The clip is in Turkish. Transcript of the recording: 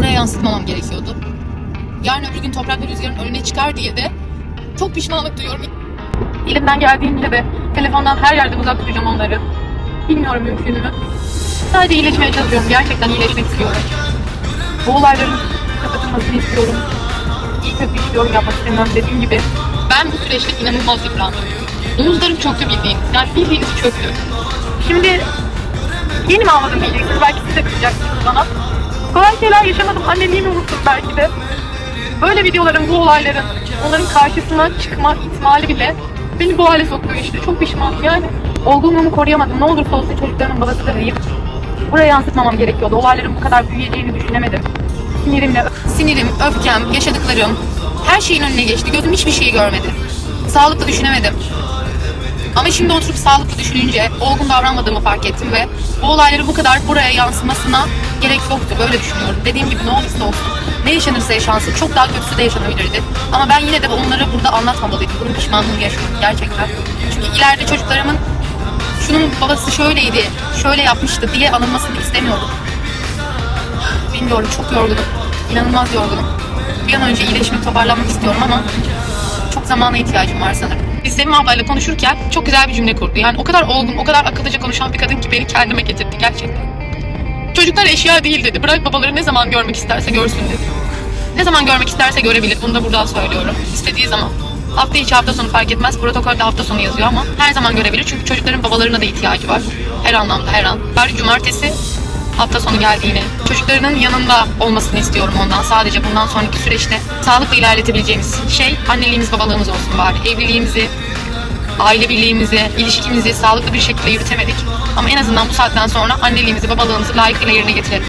buraya yansıtmamam gerekiyordu. Yarın öbür gün toprak ve rüzgarın önüne çıkar diye de çok pişmanlık duyuyorum. Elimden geldiğince de telefondan her yerde uzak tutacağım onları. Bilmiyorum mümkün mü? Sadece iyileşmeye çalışıyorum. Gerçekten iyileşmek istiyorum. Bu olayların kapatılmasını istiyorum. İyi kötü hiçbir yorum yapmak istemiyorum dediğim gibi. Ben bu süreçte inanılmaz yıprandım. Omuzlarım çöktü bildiğiniz. Yani bildiğiniz çöktü. Şimdi yeni mi anladım diyeceksiniz. Belki siz de kızacaksınız bana. Kolay şeyler yaşamadım. Anneliğimi unuttum belki de. Böyle videoların, bu olayların, onların karşısına çıkma ihtimali bile beni bu hale sokuyor işte. Çok pişmanım yani. Olgunluğumu koruyamadım. Ne olursa olsun çocuklarımın babasıdır deyip buraya yansıtmamam gerekiyordu. Olayların bu kadar büyüyeceğini düşünemedim. Sinirimle... Sinirim, öfkem, yaşadıklarım her şeyin önüne geçti. Gözüm hiçbir şeyi görmedi. Sağlıklı düşünemedim. Ama şimdi oturup sağlıklı düşününce olgun davranmadığımı fark ettim ve bu olayları bu kadar buraya yansımasına gerek yoktu. Böyle düşünüyorum. Dediğim gibi ne olursa olsun. Ne yaşanırsa yaşansın. Çok daha kötüsü de yaşanabilirdi. Ama ben yine de onları burada anlatmamalıydım. Bunun pişmanlığını yaşıyorum gerçekten. Çünkü ileride çocuklarımın şunun babası şöyleydi, şöyle yapmıştı diye anılmasını istemiyorum. Bilmiyorum çok yorgunum. İnanılmaz yorgunum. Bir an önce iyileşmek, toparlanmak istiyorum ama çok zamana ihtiyacım var sanırım. Biz Sevim ablayla konuşurken çok güzel bir cümle kurdu. Yani o kadar olgun, o kadar akıllıca konuşan bir kadın ki beni kendime getirdi gerçekten. Çocuklar eşya değil dedi. Bırak babaları ne zaman görmek isterse görsün dedi. Ne zaman görmek isterse görebilir. Bunu da buradan söylüyorum. İstediği zaman. Hafta içi hafta sonu fark etmez. Protokolde hafta sonu yazıyor ama her zaman görebilir. Çünkü çocukların babalarına da ihtiyacı var. Her anlamda her an. Bari cumartesi hafta sonu geldiğini, çocuklarının yanında olmasını istiyorum ondan. Sadece bundan sonraki süreçte sağlıklı ilerletebileceğimiz şey anneliğimiz babalığımız olsun bari. Evliliğimizi, aile birliğimizi, ilişkimizi sağlıklı bir şekilde yürütemedik. Ama en azından bu saatten sonra anneliğimizi, babalığımızı layıkıyla yerine getirelim.